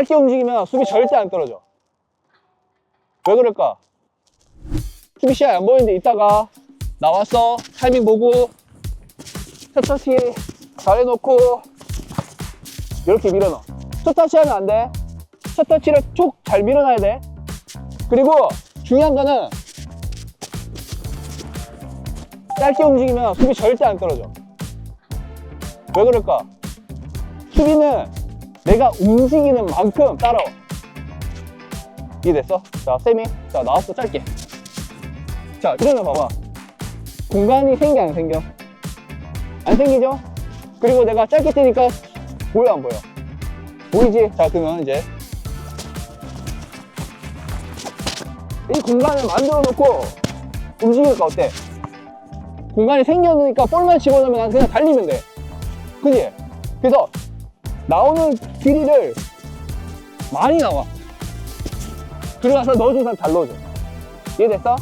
짧게 움직이면 수비 절대 안 떨어져. 왜 그럴까? 수비 시야 안 보이는데 이따가 나왔어. 타이밍 보고 첫 터치 잘해놓고 이렇게 밀어넣어. 첫 터치 하면 안 돼. 첫 터치를 쭉 잘 밀어놔야 돼. 그리고 중요한 거는 짧게 움직이면 수비 절대 안 떨어져. 왜 그럴까? 수비는 내가 움직이는 만큼 따라와. 이해됐어? 자, 세미. 자, 나왔어, 짧게. 자, 이러면 봐봐. 공간이 생겨, 안 생겨? 안 생기죠? 그리고 내가 짧게 뛰니까 보여, 안 보여? 보이지? 자, 그러면 이제. 이 공간을 만들어 놓고 움직이니까 어때? 공간이 생겨니까 볼만 집어넣으면 난 그냥 달리면 돼. 그지? 그래서 나오는 길이를 많이 나와. 들어가서 넣어준 사람 잘 넣어줘. 이해됐어?